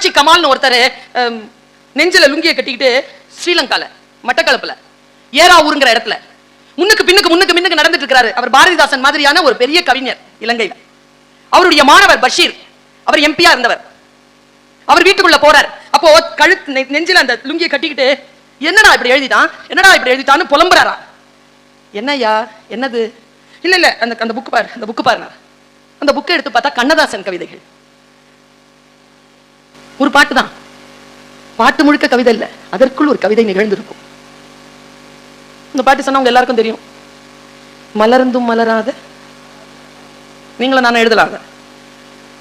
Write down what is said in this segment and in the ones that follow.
புரட்சி கமால்னு ஒருத்தர் நெஞ்சில லுங்கியை கட்டிக்கிட்டு ஸ்ரீலங்கால மட்டக்களப்புல ஏரா ஊருங்கிற இடத்துல முன்னுக்கு பின்னுக்கு முன்னுக்கு பின்னுக்கு நடந்துட்டு இருக்காரு அவர் பாரதிதாசன் மாதிரியான ஒரு பெரிய கவிஞர் இலங்கையில. அவருடைய மாணவர் பஷீர் அவர் எம்பியா இருந்தவர். அவர் வீட்டுக்குள்ள போறார். அப்போ கழுத்து நெஞ்சில அந்த லுங்கியை கட்டிக்கிட்டு என்னடா இப்படி எழுதிட்டான்? என்னடா இப்படி எழுதிட்டான்னு புலம்புறாரா? என்னய்யா? என்னது? இல்ல இல்ல அந்த அந்த புக் பாரு அந்த புக் பாருங்க அந்த புக்கை எடுத்து பார்த்தா கண்ணதாசன் கவிதைகள். ஒரு பாட்டு தான். பாட்டு முழுக்க கவிதை இல்ல. அதற்குள் ஒரு கவிதை நிகழ்ந்திருக்கும். இந்த பாட்டு சொன்னா உங்க எல்லாருக்கும் தெரியும். மலர்ந்தும் மலராத. நீங்களும் நான் எழுதலாத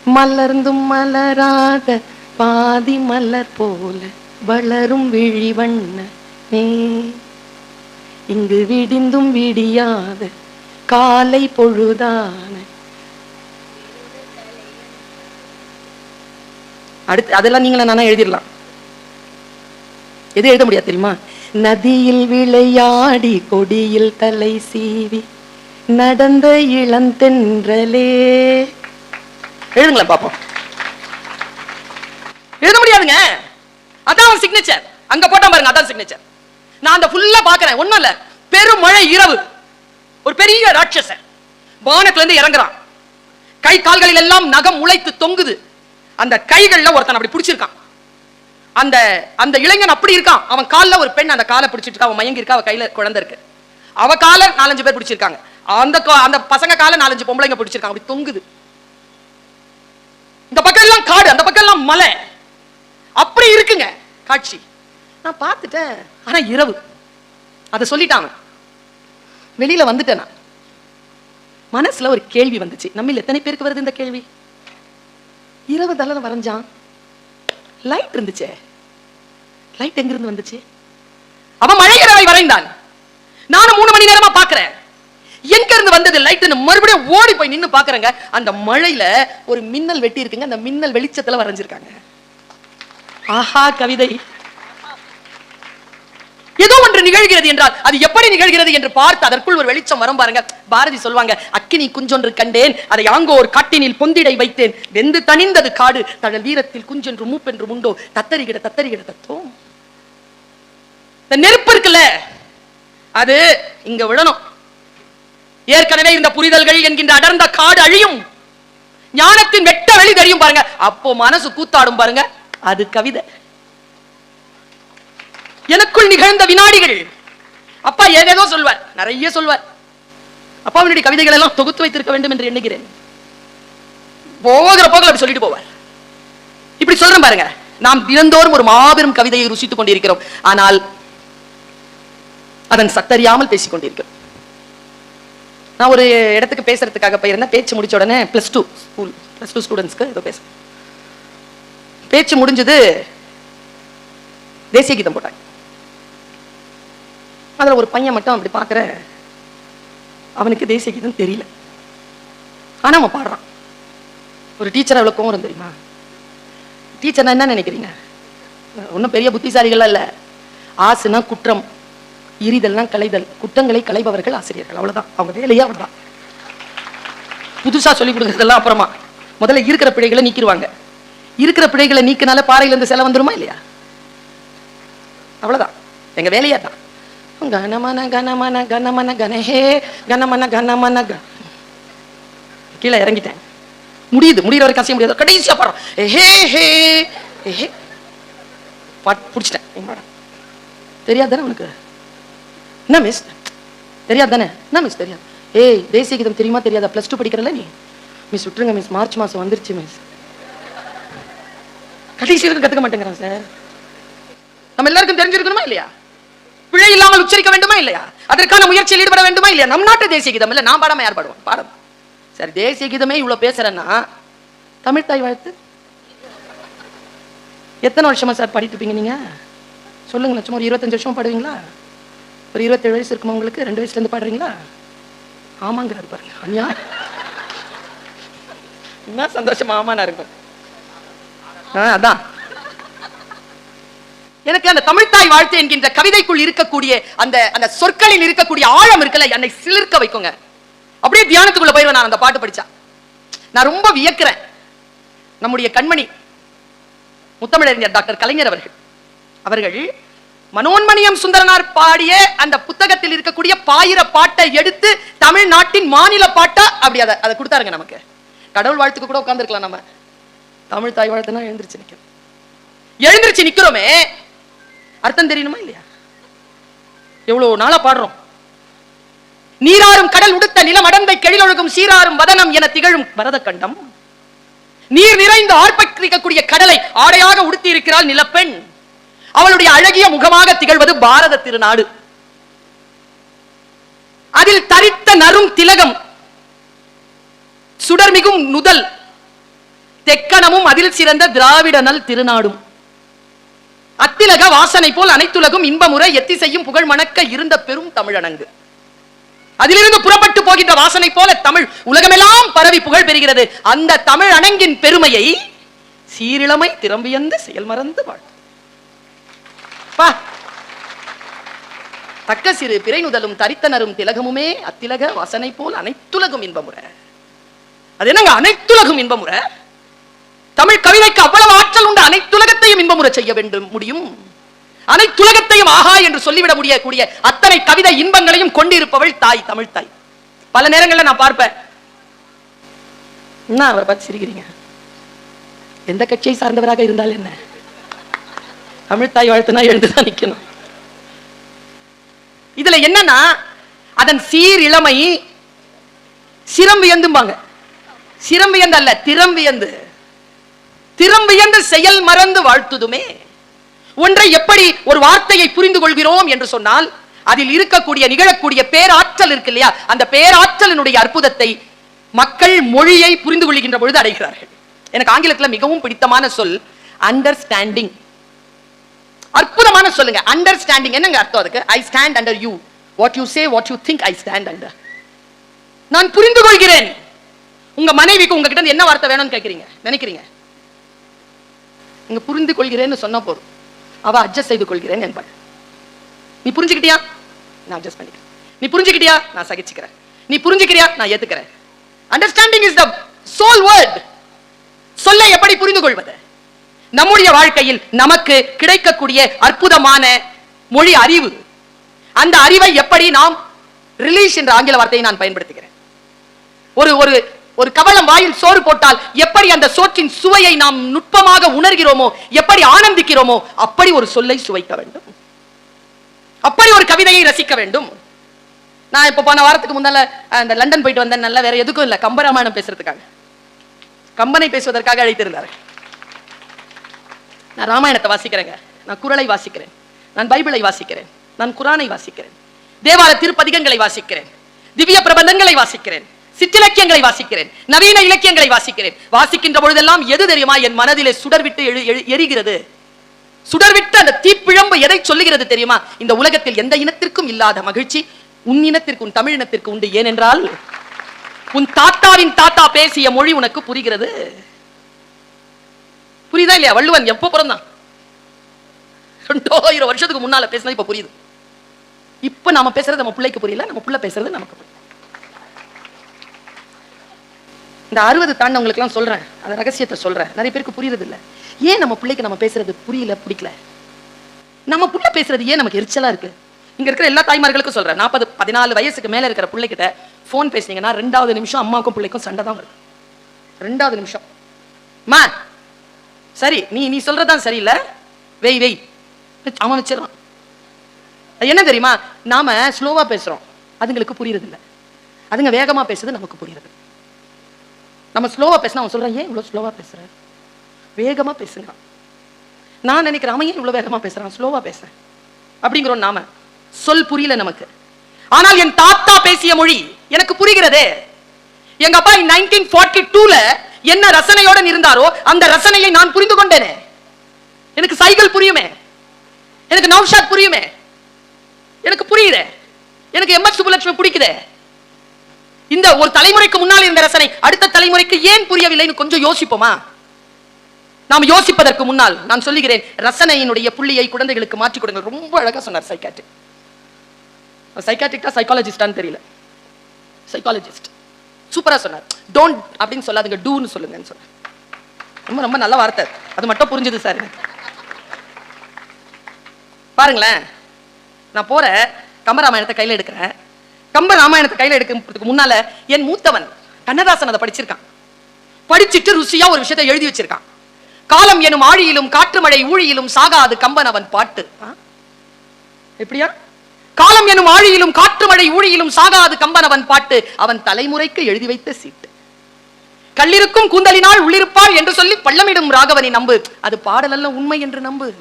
மலர்ந்தும் மலராத பாதி மலர் போல வளரும் விழி வண்ண நீ. இங்கு விடிந்தும் விடியாத காலை பொழுதான அடுத்து அதெல்லாம் நீங்கள நானா எழுதிடலாம். எது எழுத முடியாது தெரியுமா? நதியில் விளையாடி கொடியில் தலை சீவி நடந்த இளந்தென்றலே எழுதுங்களேன் பாப்போம். எழுத முடியாதுங்க. அதான் அவன் சிக்னேச்சர் அங்க போட்டா பாருங்க அதான் சிக்னேச்சர் நான் அந்த ஃபுல்லா பாக்குறேன். ஒண்ணும் இல்ல. பெருமழை இரவு. ஒரு பெரிய ராட்சசன். வானத்துல இருந்து இறங்குறான். கை கால்களில் எல்லாம் நகம் உழைத்து தொங்குது. அந்த கைகள்ல ஒருத்தன் அப்படி பிடிச்சிருக்கான். அந்த அந்த இளைஞன் அப்படி இருக்கான். அவன் கால்ல ஒரு பெண் அந்த காலை பிடிச்சிட்டு இருக்கா அவன் மயங்கி இருக்கா? அவன் கையில குழந்தை இருக்கு. அவ காலை நாலஞ்சு பேர் பிடிச்சிருக்காங்க. அந்த கா- அந்த பசங்க காலை நாலஞ்சு பொம்பளைங்க பிடிச்சிருக்காங்க. அப்படி தொங்குது. இந்த பக்கம் எல்லாம் காடு அந்த பக்கம் எல்லாம் மலை. அப்படி இருக்குங்க காட்சி. நான் பார்த்துட்டேன் ஆனா இரவு. அதை சொல்லிட்டான் வெளியில வந்துட்டேன் நான். மனசுல ஒரு கேள்வி வந்துச்சு. நம்மில் எத்தனை பேருக்கு வருது இந்த கேள்வி? இரவு தலை வரைஞ்சான். லைட் இருந்துச்சே. லைட் எங்கிருந்து வந்துச்சு? அவன் மழை இரவை வரைந்தான். நானும் மூணு மணி நேரமா பாக்குறேன் எங்க இருந்து வந்தது லைட்னு மறுபடியும் ஓடி போய் நின்னு பாக்குறேங்க அந்த மழையில ஒரு மின்னல் வெட்டி இருக்குங்க. அந்த மின்னல் வெளிச்சத்துல வரைஞ்சிருக்காங்க. ஆஹா கவிதை. ஏதோ ஒன்று நிகழ்கிறது என்றால் அது எப்படி நிகழ்கிறது என்று பார்த்து அதற்குள் ஒரு வெளிச்சம் வரும் பாருங்க. பாரதி சொல்வாங்க அக்கினி குஞ்சொன்று கண்டேன் அதை யாங்கோ ஒரு காட்டினில் பொந்திடை வைத்தேன். வெந்து தணிந்தது காடு தழல் வீரத்தில் குஞ்சென்று மூப்பென்று உண்டோ? தத்தரிகிட தத்தரிகிட தத்தோம் இந்த நெருப்பு இருக்குல்ல அது இங்க விழணும். ஏற்கனவே இந்த புரிதல்கள் என்கின்ற அடர்ந்த காடு அழியும். ஞானத்தின் வெட்ட வெளி தெரியும் பாருங்க. அப்போ மனசு கூத்தாடும் பாருங்க. அது கவிதை. எனக்குள் நிகழ்ந்த வினாடிகள். அப்பா ஏதேதோ சொல்வார் நிறைய சொல்வார். அப்பாவினுடைய கவிதைகள் எல்லாம் தொகுத்து வைத்திருக்க வேண்டும் என்று எண்ணுகிறேன். போகிற போகல அப்படி சொல்லிட்டு போவார். இப்படி சொல்றேன் பாருங்க நாம் தினந்தோறும் ஒரு மாபெரும் கவிதையை ருசித்துக் கொண்டிருக்கிறோம். ஆனால் அதன் சத்தறியாமல் பேசிக் கொண்டிருக்கிறோம். நான் ஒரு இடத்துக்கு பேசுறதுக்காக போயிருந்தேன். பேச்சு முடிச்ச உடனே plus two school plus two ஸ்டூடெண்ட்ஸ்க்கு ஏதோ பேச பேச்சு முடிஞ்சது தேசிய கீதம் போட்டாங்க. அதுல ஒரு பையன் மட்டும் அப்படி பார்க்குற அவனுக்கு தேசிய கீதம் தெரியல. ஆனா அவன் பாடுறான். ஒரு டீச்சர் அவ்வளோ கோவம் தெரியுமா? டீச்சர்னா என்ன நினைக்கிறீங்க? ஒன்றும் பெரிய புத்திசாலிகள்லாம் இல்லை. ஆசுனா குற்றம் இரிதல்னா கலைதல் குற்றங்களை களைபவர்கள் ஆசிரியர்கள். அவ்வளவுதான். அவங்க வேலையே அவ்வளவுதான். புதுசா சொல்லிக் கொடுக்கறதெல்லாம் அப்புறமா. முதல்ல இருக்கிற பிழைகளை நீக்கிடுவாங்க. இருக்கிற பிழைகளை நீக்கினால பாறையிலேருந்து செலவு வந்துருமா இல்லையா? அவ்வளவுதான். எங்க வேலையா தான் கனமன கனமன கனமன கனஹே கனமன கனமன க. கீழே இறங்கிட்டேன். முடியுது முடியிற வரைக்கும் அசைய முடியாது. கடைசியா பாடுறோம் ஹே ஹே ஹே. பாட் பிடிச்சிட்டேன். எங்க தெரியாது தானே உனக்கு? என்ன மிஸ் தெரியாது தானே என்ன மிஸ் தெரியாது? ஏய் தேசிய கீதம் தெரியுமா தெரியாதா? ப்ளஸ் டூ படிக்கிறல நீ? மிஸ் விட்டுருங்க மிஸ் மார்ச் மாசம் வந்துருச்சு மிஸ் கடைசி வரைக்கும் கத்துக்க மாட்டேங்கிறான் சார் நம்ம எல்லாருக்கும் தெரிஞ்சிருக்கணுமா இல்லையா? பிழை இல்லாமல் உச்சரிக்க வேண்டுமா இல்லையா? அதற்கான முயற்சியில் ஈடுபட வேண்டுமா இல்லையா? நம் நாட்டு தேசிய கீதம் இல்ல நான் பாடாம யார் பாடுவோம் பாடம். சரி தேசிய கீதமே இவ்வளவு பேசுறேன்னா தமிழ் தாய் வாழ்த்து. எத்தனை வருஷமா சார் பாடிட்டு இருப்பீங்க நீங்க? சொல்லுங்களேன் சும்மா ஒரு இருபத்தஞ்சு வருஷமா பாடுவீங்களா? ஒரு இருபத்தேழு வயசு இருக்குமா உங்களுக்கு? ரெண்டு வயசுல இருந்து பாடுறீங்களா? ஆமாங்கிறாரு பாருங்க அநியாயம் என்ன சந்தோஷமா ஆமா நான் இருக்கும். ஆ, அதான். எனக்கு அந்த தமிழ்தாய் வாழ்த்து என்கின்ற கவிதைக்குள் இருக்கக்கூடிய அந்த அந்த சொற்களில் இருக்கக்கூடிய ஆழம் இருக்கல என்னை சிலிர்க்க வைக்குங்க. அப்படியே தியானத்துக்குள்ள போயிருவேன் நான் அந்த பாட்டு படிச்சா. நான் ரொம்ப வியக்கிறேன். நம்முடைய கண்மணி முத்தமிழறிஞர் டாக்டர் கலைஞர் அவர்கள். அவர்கள் மனோன்மணியம் சுந்தரனார் பாடிய அந்த புத்தகத்தில் இருக்கக்கூடிய பாயிர பாட்டை எடுத்து தமிழ்நாட்டின் மாநில பாட்டா அப்படி அதை அதை கொடுத்தாருங்க நமக்கு. கடவுள் வாழ்த்துக்கு கூட உட்காந்துருக்கலாம் நம்ம. தமிழ் தாய் வாழ்த்துனா எழுந்திருச்சு நிற்கிறோம் எழுந்திருச்சு நிக்கிறோமே அர்த்தம் தெரியணுமா இல்லையா? எவ்வளவு நாளா பாடுறோம். நீராறும் கடல் உடுத்த நிலம் அடந்தை கெழிலொழுகும் சீராறும் வதனம் என திகழும் பரத கண்டம் நீர் நிறைந்து ஆர்ப்பரிக்கக்கூடிய கடலை ஆடையாக உடுத்தி இருக்கிறாள் நிலப்பெண். அவளுடைய அழகிய முகமாக திகழ்வது பாரத திருநாடு. அதில் தரித்த நரும் திலகம் சுடர்மிகும் நுதல் தெக்கணமும் அதில் சிறந்த திராவிட நல் திருநாடும். அத்திலக வாசனை போல் அனைத்துலகும் இன்பமுறை எத்தி செய்யும் புகழ் மணக்க இருந்த பெரும் தமிழனங்கு அதிலிருந்து புறப்பட்டு போகின்ற வாசனை போல தமிழ் உலகமெல்லாம் பரவி புகழ் பெறுகிறது. அந்த தமிழ் அணங்கின் பெருமையை சீரிழமை திறம்பியந்து செயல் மறந்து வாழ். தக்க சிறு பிறைநுதலும் தரித்தனரும் திலகமுமே அத்திலக வாசனை போல் அனைத்துலகும் இன்பமுறை. அது என்னங்க? அனைத்துலகும் இன்பமுறை? தமிழ் கவிதைக்கு அவ்வளவு ஆற்றல் உண்டு அனைத்துலகத்தையும் இன்பமுறை செய்ய வேண்டும் முடியும். அனைத்துலகத்தையும் ஆஹா என்று சொல்லிவிட முடியக்கூடிய அத்தனை கவிதை இன்பங்களையும் கொண்டிருப்பவள் தாய் தமிழ் தாய். பல நேரங்களில் நான் பார்ப்பேன். என்ன அவரை பார்த்து சிரிக்கிறீங்க? எந்த கட்சியை சார்ந்தவராக இருந்தால் என்ன? தமிழ் தாய் வாழ்த்துனா எழுந்துதான் நிக்கணும். இதுல என்னன்னா அதன் சீர் இளமை சிரம் வியந்தும்பாங்க. சிரம் வியந்து அல்ல திறம் வியந்து. திறம் செயல் மறந்து வாழ்த்துதுமே. ஒன்றை எப்படி ஒரு வார்த்தையை புரிந்து கொள்கிறோம் என்று சொன்னால் அதில் இருக்கக்கூடிய நிகழக்கூடிய பேராற்றல் இருக்கு இல்லையா? அந்த பேராற்றலினுடைய அற்புதத்தை மக்கள் மொழியை புரிந்து கொள்கின்ற பொழுது அடைகிறார்கள். எனக்கு ஆங்கிலத்தில் மிகவும் பிடித்தமான சொல் அண்டர்ஸ்டாண்டிங் அற்புதமான சொல்லுங்க அண்டர்ஸ்டாண்டிங் என்னங்க அர்த்தம் அதுக்கு? I stand under you what you say what you think I stand under நான் புரிந்து கொள்கிறேன் உங்க மனைவிக்கு உங்ககிட்ட என்ன வார்த்தை வேணும்னு கேக்குறீங்க? நினைக்கிறீங்க? இங்கே புரிந்து கொள்கிறேன்னு சொன்னா போதும். அவள் அட்ஜஸ்ட் செய்து கொள்கிறேன் என்பாள். நீ புரிஞ்சுக்கிட்டியா? நான் அட்ஜஸ்ட் பண்ணிக்கிறேன். நீ புரிஞ்சுக்கிட்டியா? நான் சகிச்சுக்கிறேன். நீ புரிஞ்சுக்கிறியா? நான் ஏத்துக்கிறேன். Understanding is the soul word சொல்ல எப்படி புரிந்து கொள்வது நம்முடைய வாழ்க்கையில் நமக்கு கிடைக்கக்கூடிய அற்புதமான மொழி அறிவு. அந்த அறிவை எப்படி நாம் ரிலீஸ் என்ற ஆங்கில வார்த்தையை நான் பயன்படுத்துகிறேன். ஒரு ஒரு ஒரு கவளம் வாயில் சோறு போட்டால் எப்படி அந்த சோற்றின் சுவையை நாம் நுட்பமாக உணர்கிறோமோ எப்படி ஆனந்திக்கிறோமோ அப்படி ஒரு சொல்லை சுவைக்க வேண்டும். அப்படி ஒரு கவிதையை ரசிக்க வேண்டும். நான் இப்ப போன வாரத்துக்கு முன்னால அந்த இந்த லண்டன் போயிட்டு வந்தேன். நல்லா வேற எதுக்கும் இல்ல. கம்பராமாயணம் பேசுறதுக்காக. கம்பனை பேசுவதற்காக அழைத்திருந்தார். நான் ராமாயணத்தை வாசிக்கிறேங்க. நான் குரலை வாசிக்கிறேன். நான் பைபிளை வாசிக்கிறேன். நான் குரானை வாசிக்கிறேன். தேவார திருப்பதிகங்களை வாசிக்கிறேன். திவ்ய பிரபந்தங்களை வாசிக்கிறேன். சிற்றிலக்கியங்களை வாசிக்கிறேன். நவீன இலக்கியங்களை வாசிக்கிறேன். வாசிக்கின்ற பொழுதெல்லாம் எது தெரியுமா? என் மனதிலே சுடர்விட்டு எரிகிறது. சுடர்விட்டு அந்த தீப்பிழம்பு எதை சொல்லுகிறது தெரியுமா? இந்த உலகத்தில் எந்த இனத்திற்கும் இல்லாத மகிழ்ச்சி உன் இனத்திற்கு உன் தமிழ் இனத்திற்கு உண்டு. ஏனென்றால் உன் தாத்தாவின் தாத்தா பேசிய மொழி உனக்கு புரிகிறது. புரியுதா இல்லையா? வள்ளுவன் எப்போ பிறந்தான்? ரெண்டாயிரம் வருஷத்துக்கு முன்னால பேசினது இப்ப புரியுது. இப்ப நாம பேசுறது நம்ம பிள்ளைக்கு புரியல நம்ம புள்ள பேசுறது நமக்கு புரியல. இந்த அறுபது தாண்டவங்களுக்குலாம் சொல்கிறேன் சொல்றேன். அந்த ரகசியத்தை சொல்றேன். நிறைய பேருக்கு புரியுறது இல்ல ஏன் நம்ம பிள்ளைக்கு நம்ம பேசுறது புரியல பிடிக்கல? நம்ம பிள்ளை பேசுறது ஏன் நமக்கு எரிச்சலா இருக்கு? இங்க இருக்கிற எல்லா தாய்மார்களுக்கும் சொல்றேன். நாற்பது பதினாலு வயசுக்கு மேல இருக்கிற பிள்ளைகிட்ட ஃபோன் பேசுனீங்கன்னா ரெண்டாவது நிமிஷம் அம்மாவுக்கும் பிள்ளைக்கும் சண்டை தான் வருது. ரெண்டாவது நிமிஷம். மா சரி நீ நீ சொல்றதுதான் சரியில்லை. வெய் வெய். அவன் வச்சிடறான் என்ன தெரியுமா? நாம ஸ்லோவா பேசுறோம். அதுங்களுக்கு புரியறதில்லை. அதுங்க வேகமா பேசுறது நமக்கு புரியுறது. நம்ம ஸ்லோவாக பேசினா அவன் சொல்றான் ஏன் இவ்வளவு ஸ்லோவாக பேசுகிறேன் வேகமா பேசுங்க நான் நினைக்கிறேன் அவன் ஏன் இவ்வளவு வேகமா பேசுகிறான் ஸ்லோவாக பேசுகிறேன் அப்படிங்கிறோம் நாம. சொல் புரியல நமக்கு. ஆனால் என் தாத்தா பேசிய மொழி எனக்கு புரிகிறதே. எங்க அப்பா நைன்டீன் ஃபார்ட்டி டூல என்ன ரசனையோட இருந்தாரோ அந்த ரசனையை நான் புரிந்து கொண்டேனே. எனக்கு சைக்கிள் புரியுமே? எனக்கு நவ்ஷாத் புரியுமே? எனக்கு புரியுதே? எனக்கு எம் எஸ் சுப்புலட்சுமி பிடிக்குதே? இந்த ஒரு தலைமுறைக்கு முன்னால் இருந்த ரசனை அடுத்த தலைமுறைக்கு ஏன் புரியவில்லைன்னு கொஞ்சம் யோசிப்போமா? நாம் யோசிப்பதற்கு முன்னால் நான் சொல்லுகிறேன் ரசனையினுடைய புள்ளியை குழந்தைகளுக்கு மாற்றி கொடுங்க ரொம்ப அழகா சொன்னார் சைக்காட்ரிக் சைக்காட்ரிக்டா சைக்காலஜிஸ்டான்னு தெரியல. சைக்காலஜிஸ்ட் சூப்பரா சொன்னார். டோன்ட் அப்படின்னு சொல்லாதுங்க டூன்னு சொல்லுங்கன்னு சொன்னார். ரொம்ப ரொம்ப நல்ல வார்த்தை. அது மட்டும் புரிஞ்சுது சார் பாருங்களேன். நான் போற கமராமாயணத்தை கையில் எடுக்கிறேன். கம்ப ராமாயணத்தை கையில் எடுக்கிறதுக்கு முன்னால என் மூத்தவன் கண்ணதாசன் அதை படிச்சிருக்கான். படிச்சிட்டு ருசியா ஒரு விஷயத்தை எழுதி வச்சிருக்கான். காலம் எனும் ஆழியிலும் காற்று மழை ஊழியிலும் சாகாது கம்பன் அவன் பாட்டு. எப்படியா? காலம் எனும் ஆழியிலும் காற்று மழை ஊழியிலும் சாகாது கம்பன் அவன் பாட்டு. அவன் தலைமுறைக்கு எழுதி வைத்த சீட்டு. கல்லிருக்கும் கூந்தலினால் உள்ளிருப்பாள் என்று சொல்லி பள்ளமிடும் ராகவனை நம்பு. அது பாடலல்ல உண்மை என்று நம்பு.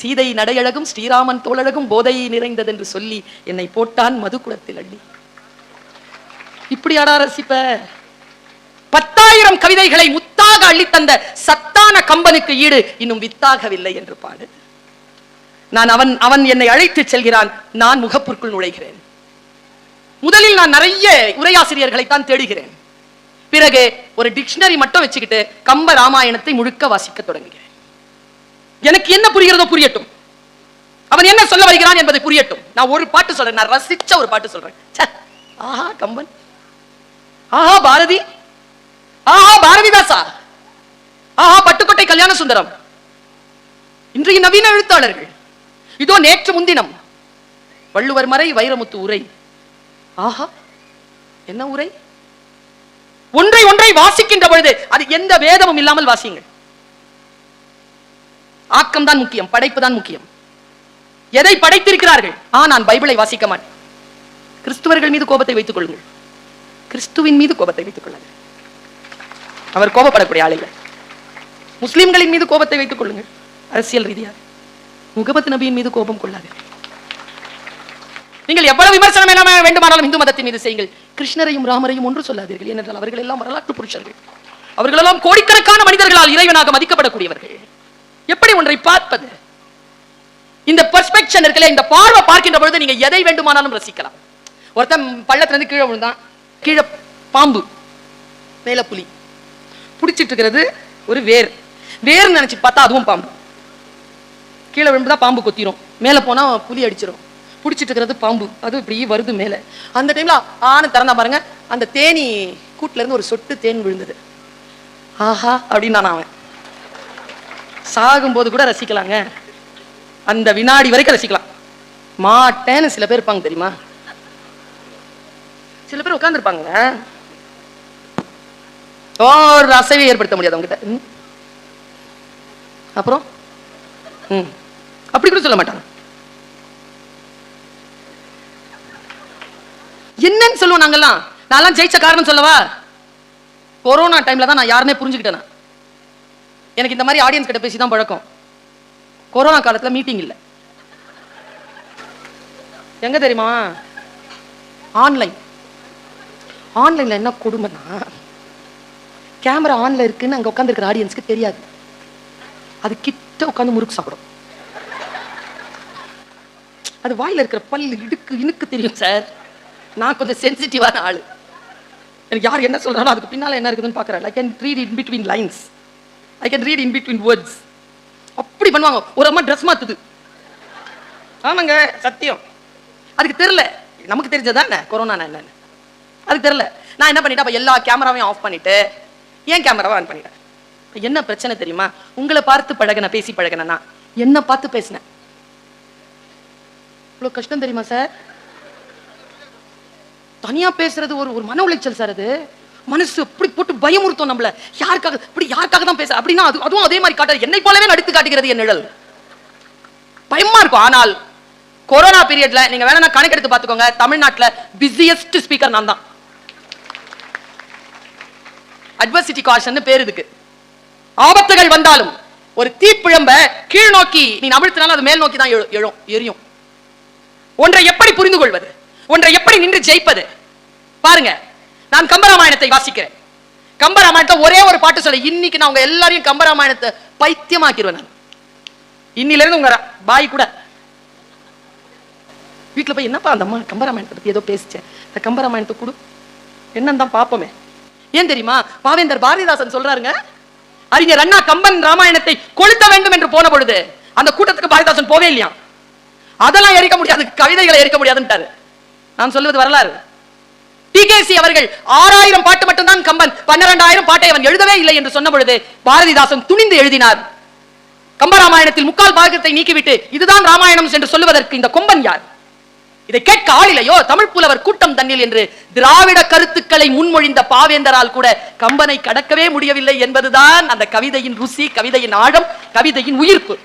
சீதை நடையழகும் ஸ்ரீராமன் தோழழகும் போதையை நிறைந்ததென்று சொல்லி என்னை போட்டான் மதுக்குளத்தில் அள்ளி. இப்படியாடா ரசிப்ப பத்தாயிரம் கவிதைகளை முத்தாக அள்ளித்தந்த சத்தான கம்பனுக்கு ஈடு இன்னும் வித்தாகவில்லை என்று பாடு. நான் அவன் அவன் என்னை அழைத்து செல்கிறான் நான் முகப்புக்குள் நுழைகிறேன். முதலில் நான் நிறைய உரையாசிரியர்களை தான் தேடுகிறேன். பிறகு ஒரு டிக்ஷனரி மட்டும் வச்சுக்கிட்டு கம்ப ராமாயணத்தை முழுக்க வாசிக்க தொடங்குகிறேன். எனக்கு என்ன புரிகிறதோ புரியட்டும். அவன் என்ன சொல்ல வருகிறான் என்பதை புரியட்டும். நான் ஒரு பாட்டு சொல்றேன். நான் ரசிச்ச ஒரு பாட்டு சொல்றேன். ஆஹா கம்பன். ஆஹா பாரதி. ஆஹா பாரதிதாசா. ஆஹா பட்டுக்கோட்டை கல்யாண சுந்தரம். இன்றைய நவீன எழுத்தாளர்கள். இதோ நேற்று முன்தினம். வள்ளுவர் மறை வைரமுத்து உரை. ஆஹா என்ன உரை? ஒன்றை ஒன்றை வாசிக்கின்ற பொழுது அது எந்த வேதமும் இல்லாமல் வாசியுங்கள். ஆக்கம் தான் முக்கியம் படைப்பு தான் முக்கியம். எதை படைத்திருக்கிறார்கள்? ஆ நான் பைபிளை வாசிக்க மாட்டேன். கிறிஸ்துவர்கள் மீது கோபத்தை வைத்துக் கொள்ளுங்கள். கிறிஸ்துவின் மீது கோபத்தை வைத்துக் கொள்ளுங்கள். அவர் கோபப்படக்கூடிய ஆளுகள் முஸ்லிம்களின் மீது கோபத்தை வைத்துக் கொள்ளுங்கள். அரசியல் ரீதியாக முகமது நபியின் மீது கோபம் கொள்ளாது. நீங்கள் எவ்வளவு விமர்சனம் என்ன வேண்டுமானாலும் இந்து மதத்தின் மீது செய்யுங்கள். கிருஷ்ணரையும் ராமரையும் ஒன்று சொல்லாதீர்கள். ஏனென்றால் அவர்கள் எல்லாம் வரலாற்று புருஷர்கள். அவர்களெல்லாம் கோடிக்கணக்கான மனிதர்களால் இறைவனாக மதிக்கப்படக்கூடியவர்கள். எப்படி ஒன்றை பார்ப்பது? இந்த பெர்ஸ்பெக்ஷன் இருக்கல இந்த பார்வை பார்க்கின்ற பொழுது நீங்க எதை வேண்டுமானாலும் ரசிக்கலாம். ஒருத்தன் பள்ளத்திலிருந்து கீழே விழுந்தான். கீழே பாம்பு மேல புலி. பிடிச்சிட்டு இருக்கிறது ஒரு வேர். வேர்னு நினைச்சு பார்த்தா அதுவும் பாம்பு. கீழே விழுந்தா பாம்பு கொத்திரும். மேல போனா புலி அடிச்சிடும் பிடிச்சிட்டு இருக்கிறது பாம்பு. அது இப்படி வருது மேல. அந்த டைம்ல ஆணு திறந்தா பாருங்க அந்த தேனி கூட்டுல இருந்து ஒரு சொட்டு தேன் விழுந்தது. ஆஹா அப்படின்னு நான் அவன். சாகும்போது கூட ரசிக்கலாங்க. அந்த வினாடி வரைக்கும் ரசிக்கலாம். மாட்டேன்னு சில பேர் இருப்பாங்க தெரியுமா? சில பேர் உட்காந்துருப்பாங்க ஒரு அசைவை ஏற்படுத்த முடியாது அவங்ககிட்ட. அப்புறம்? ம். அப்படி கூட சொல்ல மாட்டாங்க. என்னன்னு சொல்லுவோம் நாங்கெல்லாம். நான்லாம் ஜெயிச்ச காரணம் சொல்லவா? கொரோனா டைம்ல தான் நான் யாருன்னே புரிஞ்சுக்கிட்டேன் எனக்கு இந்த மாதிரி ஆடியன்ஸ் கிட்ட பேசி தான் பழக்கம். கொரோனா காலத்தில் மீட்டிங் இல்லை. எங்க தெரியுமா? ஆன்லைன் ஆன்லைனில் என்ன கொடுமைனா கேமரா ஆனில் இருக்குன்னு அங்கே உட்காந்துருக்கிற ஆடியன்ஸ்க்கு தெரியாது. அது கிட்ட உட்காந்து முறுக்கு சாப்பிடும். அது வாயில் இருக்கிற பல்லு இடுக்கு இனுக்கு தெரியும் சார் நான் கொஞ்சம் சென்சிட்டிவான ஆள். எனக்கு யார் என்ன சொல்றாலும் அதுக்கு பின்னால் என்ன இருக்குதுன்னு பார்க்குறேன் I can read in between lines I can read in between words அப்படி பண்ணுவாங்க. ஒரு அம்மா ட்ரெஸ் மாத்துது. ஆமாங்க சத்தியம். அதுக்கு தெரியல. நமக்கு தெரிஞ்சதானே? கொரோனா என்னன்னு. அதுக்கு தெரியல. நான் என்ன பண்ணிட்டேன்? அப்ப எல்லா கேமராவையும் ஆஃப் பண்ணிட்டு ஏன் கேமராவை ஆன் பண்ணிட்டேன்? என்ன பிரச்சனை தெரியுமா? உங்களை பார்த்து பழகின பேசி பழகினா என்ன பார்த்து பேசினேன். இவ்வளவு கஷ்டம் தெரியுமா சார் தனியா பேசுறது ஒரு ஒரு மன உளைச்சல் சார் அது. மனசு அப்படி போட்டு பயமுறுத்தும் நம்மள. யாருக்காக இப்படி யாருக்காக தான் பேச அப்படின்னா அது அதுவும் அதே மாதிரி காட்டாது என்னை போலவே நடித்து காட்டுகிறது என் நிழல். பயமா இருக்கும். ஆனால் கொரோனா பீரியட்ல நீங்க வேணா கணக்கெடுத்து பாத்துக்கோங்க தமிழ்நாட்டுல பிஸியஸ்ட் ஸ்பீக்கர் நான் தான். அட்வர்சிட்டி காஷன் பேர் இதுக்கு. ஆபத்துகள் வந்தாலும் ஒரு தீப்பிழம்ப கீழ் நோக்கி நீ அமிழ்த்தினாலும் அது மேல் நோக்கி தான் எழும் எரியும். ஒன்றை எப்படி புரிந்து கொள்வது ஒன்றை எப்படி நின்று ஜெயிப்பது? பாருங்க. நான் கம்பராமாயணத்தை வாசிக்கிறேன். கம்பராமாயணத்தை ஒரே ஒரு பாட்டு சொல்ல. இன்னைக்கு நான் உங்க எல்லாரையும் கம்பராமாயணத்தை பைத்தியமாக்கிடுவேன் நான். இன்னில இருந்து உங்க பாய் கூட. வீட்டுல போய் என்னப்பா அந்த அம்மா கம்பராமாயணத்தை பத்தி ஏதோ பேசிச்சேன் இந்த கம்பராமாயணத்தை கொடு. என்னன்னு தான் பாப்போமே. ஏன் தெரியுமா? பாவேந்தர் பாரதிதாசன் சொல்றாருங்க அறிஞர் அண்ணா கம்பன் ராமாயணத்தை கொளுத்த வேண்டும் என்று போன பொழுது அந்த கூட்டத்துக்கு பாரதிதாசன் போவே இல்லையா அதெல்லாம் எரிக்க முடியாது கவிதைகளை எரிக்க முடியாதுன்ட்டாரு. நான் சொல்லுவது வரலாறு. டிகேசி அவர்கள் ஆறாயிரம் பாட்டு மட்டும்தான் கம்பன் பன்னிரண்டாயிரம் பாட்டை அவன் எழுதவே இல்லை என்று சொன்ன பொழுது பாரதிதாசன் துணிந்து எழுதினார். கம்பராமாயணத்தில் முக்கால் பாகத்தை நீக்கிவிட்டு இதுதான் ராமாயணம் என்று சொல்லுவதற்கு இந்த கொம்பன் யார்? இதை கேட்க ஆளிலையோ தமிழ் புலவர் கூட்டம் தன்னில் என்று திராவிட கருத்துக்களை முன்மொழிந்த பாவேந்தரால் கூட கம்பனை கடக்கவே முடியவில்லை என்பதுதான் அந்த கவிதையின் ருசி கவிதையின் ஆழம் கவிதையின் உயிர்ப்பு.